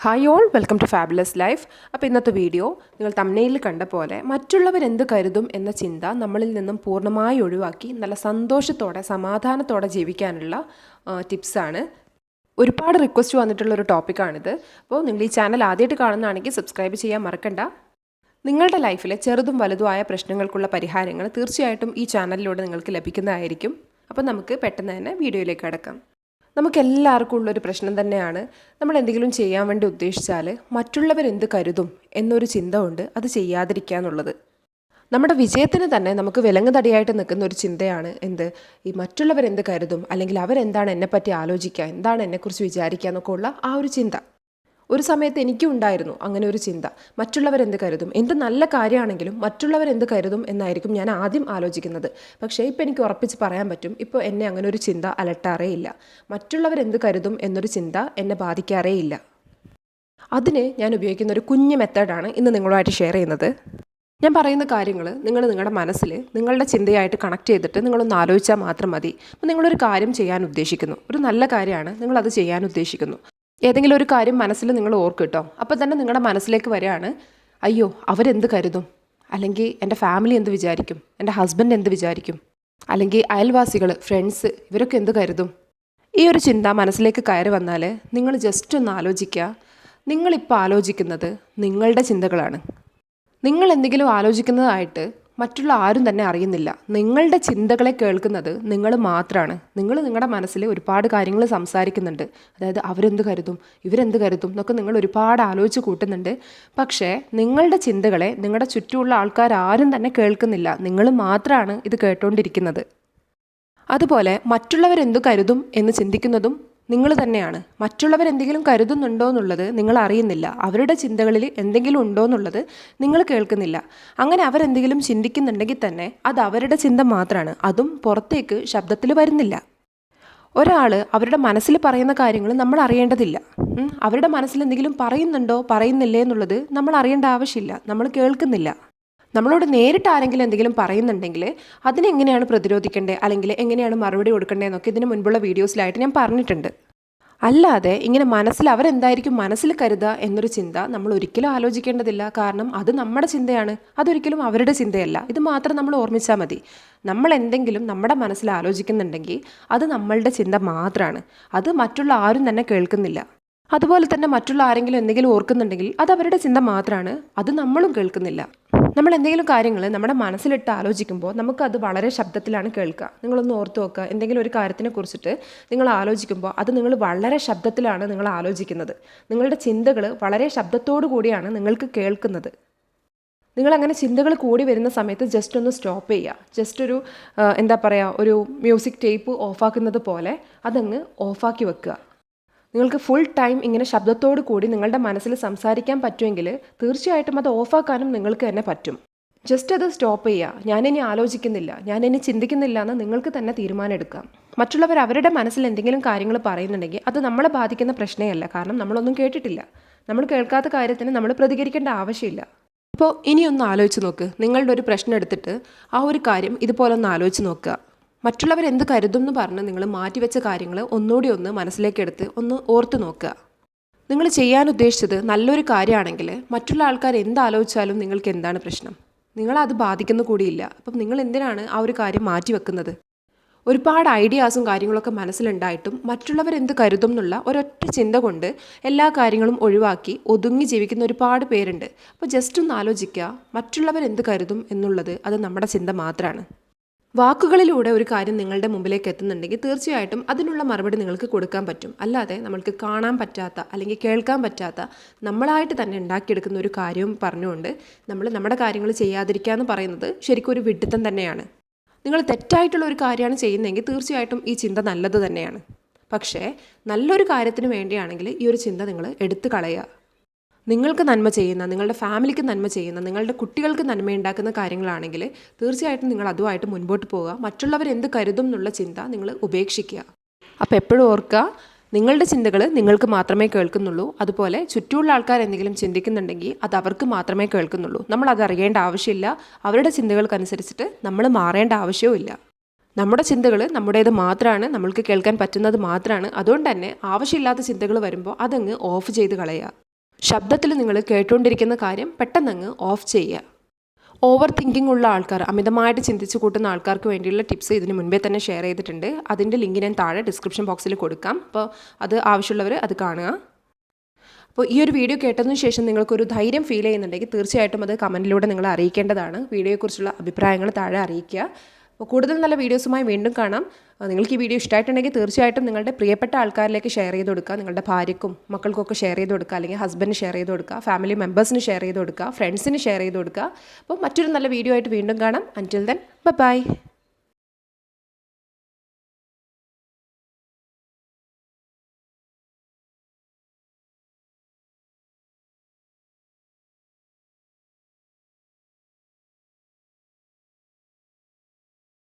Hi all welcome to fabulous life അപ്പോൾ ഇന്നത്തെ video നിങ്ങൾ തമ്മനയിൽ കണ്ട പോലെ മറ്റുള്ളവരെന്ത് കരുതും എന്ന ചിന്ത നമ്മളിൽ നിന്നും പൂർണമായി ഒഴിവാക്കി നല്ല സന്തോഷത്തോടെ സമാധാനത്തോടെ ജീവിക്കാനുള്ള ടിപ്സാണ് ഒരുപാട് റിക്വസ്റ്റ് വന്നിട്ടുള്ള ഒരു ടോപ്പിക്കാണിത് അപ്പോൾ നിങ്ങൾ ഈ ചാനൽ ആദ്യമായിട്ട് കാണുന്നതാണെങ്കിൽ സബ്സ്ക്രൈബ് ചെയ്യാൻ മറക്കണ്ട. നിങ്ങളുടെ ലൈഫിലെ ചെറുതും വലുതുമായ പ്രശ്നങ്ങൾക്കുള്ള പരിഹാരങ്ങൾ തീർച്ചയായിട്ടും ഈ ചാനലിലൂടെ നിങ്ങൾക്ക് ലഭിക്കുന്നതായിരിക്കും. അപ്പോൾ നമുക്ക് പെട്ടെന്ന് തന്നെ വീഡിയോയിലേക്ക് കടക്കാം. നമുക്ക് എല്ലാവർക്കും ഉള്ളൊരു പ്രശ്നം തന്നെയാണ്. നമ്മൾ എന്തെങ്കിലും ചെയ്യാൻ വേണ്ടി ഉദ്ദേശിച്ചാൽ മറ്റുള്ളവരെന്ത് കരുതും എന്നൊരു ചിന്ത ഉണ്ട് അത് ചെയ്യാതിരിക്കുക എന്നുള്ളത്. നമ്മുടെ വിജയത്തിന് തന്നെ നമുക്ക് വിലങ്ങ് തടിയായിട്ട് നിൽക്കുന്ന ഒരു ചിന്തയാണ് എന്ത്? ഈ മറ്റുള്ളവരെന്ത് കരുതും അല്ലെങ്കിൽ അവരെന്താണ് എന്നെപ്പറ്റി ആലോചിക്കുക എന്താണ് എന്നെക്കുറിച്ച് വിചാരിക്കുക എന്നൊക്കെ ഉള്ള ആ ഒരു ചിന്ത. ഒരു സമയത്ത് എനിക്കും ഉണ്ടായിരുന്നു അങ്ങനെ ഒരു ചിന്ത. മറ്റുള്ളവരെന്ത് കരുതും? എന്ത് നല്ല കാര്യമാണെങ്കിലും മറ്റുള്ളവരെന്ത് കരുതും എന്നായിരിക്കും ഞാൻ ആദ്യം ആലോചിക്കുന്നത്. പക്ഷേ ഇപ്പം എനിക്ക് ഉറപ്പിച്ച് പറയാൻ പറ്റും ഇപ്പോൾ എന്നെ അങ്ങനെ ഒരു ചിന്ത അലട്ടാറേ ഇല്ല. മറ്റുള്ളവരെന്ത് കരുതും എന്നൊരു ചിന്ത എന്നെ ബാധിക്കാറേ ഇല്ല. അതിന് ഞാൻ ഉപയോഗിക്കുന്ന ഒരു കുഞ്ഞു മെത്തേഡാണ് ഇന്ന് നിങ്ങളുമായിട്ട് ഷെയർ ചെയ്യുന്നത്. ഞാൻ പറയുന്ന കാര്യങ്ങൾ നിങ്ങൾ നിങ്ങളുടെ മനസ്സിൽ നിങ്ങളുടെ ചിന്തയായിട്ട് കണക്ട് ചെയ്തിട്ട് നിങ്ങളൊന്ന് ആലോചിച്ചാൽ മാത്രം മതി. അപ്പോൾ നിങ്ങളൊരു കാര്യം ചെയ്യാൻ ഉദ്ദേശിക്കുന്നു. ഒരു നല്ല കാര്യമാണ് നിങ്ങളത് ചെയ്യാൻ ഉദ്ദേശിക്കുന്നു. ഏതെങ്കിലും ഒരു കാര്യം മനസ്സിൽ നിങ്ങൾ ഓർക്കും കേട്ടോ. അപ്പോൾ തന്നെ നിങ്ങളുടെ മനസ്സിലേക്ക് വരികയാണ് അയ്യോ അവരെന്ത് കരുതും? അല്ലെങ്കിൽ എന്റെ ഫാമിലി എന്ത് വിചാരിക്കും? എന്റെ ഹസ്ബൻഡ് എന്ത് വിചാരിക്കും? അല്ലെങ്കിൽ അയൽവാസികൾ ഫ്രണ്ട്സ് ഇവരൊക്കെ എന്ത് കരുതും? ഈ ഒരു ചിന്ത മനസ്സിലേക്ക് കയറി വന്നാൽ നിങ്ങൾ ജസ്റ്റ് ഒന്ന് ആലോചിക്കുക. നിങ്ങളിപ്പോൾ ആലോചിക്കുന്നത് നിങ്ങളുടെ ചിന്തകളാണ്. നിങ്ങൾ എന്തെങ്കിലും ആലോചിക്കുന്നതായിട്ട് മറ്റുള്ള ആരും തന്നെ അറിയുന്നില്ല. നിങ്ങളുടെ ചിന്തകളെ കേൾക്കുന്നത് നിങ്ങൾ മാത്രമാണ് നിങ്ങൾ നിങ്ങളുടെ മനസ്സിൽ ഒരുപാട് കാര്യങ്ങൾ സംസാരിക്കുന്നുണ്ട്. അതായത് അവരെന്ത് കരുതും? ഇവരെന്ത് കരുതും? എന്നൊക്കെ നിങ്ങൾ ഒരുപാട് ആലോചിച്ച് കൂട്ടുന്നുണ്ട്. പക്ഷേ നിങ്ങളുടെ ചിന്തകളെ നിങ്ങളുടെ ചുറ്റുമുള്ള ആൾക്കാർ ആരും തന്നെ കേൾക്കുന്നില്ല. നിങ്ങൾ മാത്രമാണ് ഇത് കേട്ടുകൊണ്ടിരിക്കുന്നത് അതുപോലെ മറ്റുള്ളവരെന്തു കരുതും എന്ന് ചിന്തിക്കുന്നതും നിങ്ങൾ തന്നെയാണ്. മറ്റുള്ളവർ എന്തെങ്കിലും കരുതുന്നുണ്ടോ എന്നുള്ളത് നിങ്ങൾ അറിയുന്നില്ല. അവരുടെ ചിന്തകളിൽ എന്തെങ്കിലും ഉണ്ടോ എന്നുള്ളത് നിങ്ങൾ കേൾക്കുന്നില്ല. അങ്ങനെ അവരെന്തെങ്കിലും ചിന്തിക്കുന്നുണ്ടെങ്കിൽ തന്നെ അത് അവരുടെ ചിന്ത മാത്രമാണ്. അതും പുറത്തേക്ക് ശബ്ദത്തിൽ വരുന്നില്ല. ഒരാൾ അവരുടെ മനസ്സിൽ പറയുന്ന കാര്യങ്ങൾ നമ്മൾ അറിയേണ്ടതില്ല. അവരുടെ മനസ്സിൽ എന്തെങ്കിലും പറയുന്നുണ്ടോ പറയുന്നില്ലേ എന്നുള്ളത് നമ്മൾ അറിയേണ്ട ആവശ്യമില്ല. നമ്മൾ കേൾക്കുന്നില്ല. നമ്മളോട് നേരിട്ട് ആരെങ്കിലും എന്തെങ്കിലും പറയുന്നുണ്ടെങ്കിൽ അതിനെങ്ങനെയാണ് പ്രതിരോധിക്കേണ്ടത്? അല്ലെങ്കിൽ എങ്ങനെയാണ് മറുപടി കൊടുക്കേണ്ടതെന്നൊക്കെ ഇതിന് മുൻപുള്ള വീഡിയോസിലായിട്ട് ഞാൻ പറഞ്ഞിട്ടുണ്ട്. അല്ലാതെ ഇങ്ങനെ മനസ്സിൽ അവരെന്തായിരിക്കും മനസ്സിൽ കരുതുക എന്നൊരു ചിന്ത നമ്മൾ ഒരിക്കലും ആലോചിക്കേണ്ടതില്ല. കാരണം അത് നമ്മുടെ ചിന്തയാണ്. അതൊരിക്കലും അവരുടെ ചിന്തയല്ല. ഇത് മാത്രം നമ്മൾ ഓർമ്മിച്ചാൽ മതി. നമ്മൾ എന്തെങ്കിലും നമ്മുടെ മനസ്സിൽ ആലോചിക്കുന്നുണ്ടെങ്കിൽ അത് നമ്മളുടെ ചിന്ത മാത്രമാണ് അത് മറ്റുള്ള ആരും തന്നെ കേൾക്കുന്നില്ല. അതുപോലെ തന്നെ മറ്റുള്ള ആരെങ്കിലും എന്തെങ്കിലും ഓർക്കുന്നുണ്ടെങ്കിൽ അത് അവരുടെ ചിന്ത മാത്രമാണ് അത് നമ്മളും കേൾക്കുന്നില്ല. നമ്മൾ എന്തെങ്കിലും കാര്യങ്ങൾ നമ്മുടെ മനസ്സിലിട്ട് ആലോചിക്കുമ്പോൾ നമുക്കത് വളരെ ശബ്ദത്തിലാണ് കേൾക്കുക. നിങ്ങളൊന്ന് ഓർത്ത് നോക്കുക. എന്തെങ്കിലും ഒരു കാര്യത്തിനെ കുറിച്ചിട്ട് നിങ്ങൾ ആലോചിക്കുമ്പോൾ അത് നിങ്ങൾ വളരെ ശബ്ദത്തിലാണ് നിങ്ങൾ ആലോചിക്കുന്നത്. നിങ്ങളുടെ ചിന്തകൾ വളരെ ശബ്ദത്തോടു കൂടിയാണ് നിങ്ങൾക്ക് കേൾക്കുന്നത്. നിങ്ങളങ്ങനെ ചിന്തകൾ കൂടി വരുന്ന സമയത്ത് ജസ്റ്റ് ഒന്ന് സ്റ്റോപ്പ് ചെയ്യുക. ജസ്റ്റ് ഒരു എന്താ പറയുക ഒരു മ്യൂസിക് ടേപ്പ് ഓഫാക്കുന്നത് പോലെ അതങ്ങ് ഓഫാക്കി വെക്കുക. നിങ്ങൾക്ക് ഫുൾ ടൈം ഇങ്ങനെ ശബ്ദത്തോടു കൂടി നിങ്ങളുടെ മനസ്സിൽ സംസാരിക്കാൻ പറ്റുമെങ്കിൽ തീർച്ചയായിട്ടും അത് ഓഫാക്കാനും നിങ്ങൾക്ക് തന്നെ പറ്റും. ജസ്റ്റ് അത് സ്റ്റോപ്പ് ചെയ്യുക ഞാനിനി ആലോചിക്കുന്നില്ല. ഞാനിനി ചിന്തിക്കുന്നില്ല എന്ന് നിങ്ങൾക്ക് തന്നെ തീരുമാനം എടുക്കാം മറ്റുള്ളവർ അവരുടെ മനസ്സിൽ എന്തെങ്കിലും കാര്യങ്ങൾ പറയുന്നുണ്ടെങ്കിൽ അത് നമ്മളെ ബാധിക്കുന്ന പ്രശ്നമല്ല. കാരണം നമ്മളൊന്നും കേട്ടിട്ടില്ല. നമ്മൾ കേൾക്കാത്ത കാര്യത്തിന് നമ്മൾ പ്രതികരിക്കേണ്ട ആവശ്യമില്ല. അപ്പോൾ ഇനിയൊന്ന് ആലോചിച്ച് നോക്ക്. നിങ്ങളുടെ ഒരു പ്രശ്നം എടുത്തിട്ട് ആ ഒരു കാര്യം ഇതുപോലെ ഒന്ന് ആലോചിച്ച് നോക്കുക. മറ്റുള്ളവർ എന്ത് കരുതും എന്ന് പറഞ്ഞ് നിങ്ങൾ മാറ്റിവെച്ച കാര്യങ്ങൾ ഒന്നുകൂടി ഒന്ന് മനസ്സിലേക്കെടുത്ത് ഒന്ന് ഓർത്ത് നോക്കുക. നിങ്ങൾ ചെയ്യാൻ ഉദ്ദേശിച്ചത് നല്ലൊരു കാര്യമാണെങ്കിൽ മറ്റുള്ള ആൾക്കാർ എന്താലോചിച്ചാലും നിങ്ങൾക്ക് എന്താണ് പ്രശ്നം? നിങ്ങളത് ബാധിക്കുന്ന കൂടിയില്ല. അപ്പം നിങ്ങൾ എന്തിനാണ് ആ ഒരു കാര്യം മാറ്റി വെക്കുന്നത് ഒരുപാട് ഐഡിയാസും കാര്യങ്ങളൊക്കെ മനസ്സിലുണ്ടായിട്ടും മറ്റുള്ളവർ എന്ത് കരുതും എന്നുള്ള ഒരൊറ്റ ചിന്ത കൊണ്ട് എല്ലാ കാര്യങ്ങളും ഒഴിവാക്കി ഒതുങ്ങി ജീവിക്കുന്ന ഒരുപാട് പേരുണ്ട്. അപ്പോൾ ജസ്റ്റ് ഒന്ന് ആലോചിക്കുക മറ്റുള്ളവർ എന്ത് കരുതും എന്നുള്ളത് അത് നമ്മുടെ ചിന്ത മാത്രമാണ് വാക്കുകളിലൂടെ ഒരു കാര്യം നിങ്ങളുടെ മുമ്പിലേക്ക് എത്തുന്നുണ്ടെങ്കിൽ തീർച്ചയായിട്ടും അതിനുള്ള മറുപടി നിങ്ങൾക്ക് കൊടുക്കാൻ പറ്റും. അല്ലാതെ നമ്മൾക്ക് കാണാൻ പറ്റാത്ത അല്ലെങ്കിൽ കേൾക്കാൻ പറ്റാത്ത നമ്മളായിട്ട് തന്നെ ഉണ്ടാക്കിയെടുക്കുന്ന ഒരു കാര്യവും പറഞ്ഞുകൊണ്ട് നമ്മൾ നമ്മുടെ കാര്യങ്ങൾ ചെയ്യാതിരിക്കുക എന്ന് പറയുന്നത് ശരിക്കും ഒരു വിഡിത്തം തന്നെയാണ്. നിങ്ങൾ തെറ്റായിട്ടുള്ള ഒരു കാര്യമാണ് ചെയ്യുന്നതെങ്കിൽ തീർച്ചയായിട്ടും ഈ ചിന്ത നല്ലത് തന്നെയാണ്. പക്ഷേ നല്ലൊരു കാര്യത്തിന് വേണ്ടിയാണെങ്കിൽ ഈ ഒരു ചിന്ത നിങ്ങൾ എടുത്തു കളയുക. നിങ്ങൾക്ക് നന്മ ചെയ്യുന്ന നിങ്ങളുടെ ഫാമിലിക്ക് നന്മ ചെയ്യുന്ന നിങ്ങളുടെ കുട്ടികൾക്ക് നന്മയുണ്ടാക്കുന്ന കാര്യങ്ങളാണെങ്കിൽ തീർച്ചയായിട്ടും നിങ്ങൾ അതുമായിട്ട് മുൻപോട്ട് പോവുക. മറ്റുള്ളവർ എന്ത് കരുതും എന്നുള്ള ചിന്ത നിങ്ങൾ ഉപേക്ഷിക്കുക. അപ്പോൾ എപ്പോഴും ഓർക്കുക നിങ്ങളുടെ ചിന്തകൾ നിങ്ങൾക്ക് മാത്രമേ കേൾക്കുന്നുള്ളൂ. അതുപോലെ ചുറ്റുമുള്ള ആൾക്കാർ എന്തെങ്കിലും ചിന്തിക്കുന്നുണ്ടെങ്കിൽ അത് അവർക്ക് മാത്രമേ കേൾക്കുന്നുള്ളൂ. നമ്മൾ അത് അറിയേണ്ട ആവശ്യമില്ല. അവരുടെ ചിന്തകൾക്കനുസരിച്ചിട്ട് നമ്മൾ മാറേണ്ട ആവശ്യവും നമ്മുടെ ചിന്തകൾ നമ്മുടേത് മാത്രമാണ് നമ്മൾക്ക് കേൾക്കാൻ പറ്റുന്നത് മാത്രമാണ് അതുകൊണ്ട് തന്നെ ആവശ്യമില്ലാത്ത ചിന്തകൾ വരുമ്പോൾ അതങ്ങ് ഓഫ് ചെയ്ത് കളയുക. ശബ്ദത്തിൽ നിങ്ങൾ കേട്ടുകൊണ്ടിരിക്കുന്ന കാര്യം പെട്ടെന്നങ്ങ് ഓഫ് ചെയ്യുക. ഓവർ തിങ്കിങ് ഉള്ള ആൾക്കാർ അമിതമായിട്ട് ചിന്തിച്ച് കൂട്ടുന്ന ആൾക്കാർക്ക് വേണ്ടിയുള്ള ടിപ്സ് ഇതിന് മുൻപേ തന്നെ ഷെയർ ചെയ്തിട്ടുണ്ട്. അതിന്റെ ലിങ്ക് ഞാൻ താഴെ ഡിസ്ക്രിപ്ഷൻ ബോക്സിൽ കൊടുക്കാം. അപ്പോൾ അത് ആവശ്യമുള്ളവർ അത് കാണുക. അപ്പോൾ ഈ ഒരു വീഡിയോ കേട്ടതിന് ശേഷം നിങ്ങൾക്കൊരു ധൈര്യം ഫീൽ ചെയ്യുന്നുണ്ടെങ്കിൽ തീർച്ചയായിട്ടും അത് കമന്റിലൂടെ നിങ്ങൾ അറിയിക്കേണ്ടതാണ്. വീഡിയോയെക്കുറിച്ചുള്ള അഭിപ്രായങ്ങൾ താഴെ അറിയിക്കുക. അപ്പോൾ കൂടുതൽ നല്ല വീഡിയോസുമായി വീണ്ടും കാണാം. നിങ്ങൾക്ക് ഈ വീഡിയോ ഇഷ്ടമായിട്ടുണ്ടെങ്കിൽ തീർച്ചയായിട്ടും നിങ്ങളുടെ പ്രിയപ്പെട്ട ആൾക്കാരിലേക്ക് ഷെയർ ചെയ്ത് കൊടുക്കുക. നിങ്ങളുടെ ഭാര്യക്കും മക്കൾക്കൊക്കെ ഷെയർ ചെയ്ത് കൊടുക്കുക. അല്ലെങ്കിൽ ഹസ്ബൻഡിന് ഷെയർ ചെയ്ത് കൊടുക്കുക. ഫാമിലി മെമ്പേഴ്സിന് ഷെയർ ചെയ്ത് കൊടുക്കുക. ഫ്രണ്ട്സിന് ഷെയർ ചെയ്ത് കൊടുക്കുക. അപ്പോൾ മറ്റൊരു നല്ല വീഡിയോ ആയിട്ട് വീണ്ടും കാണാം. അന്റിൽ ദെൻ ബൈ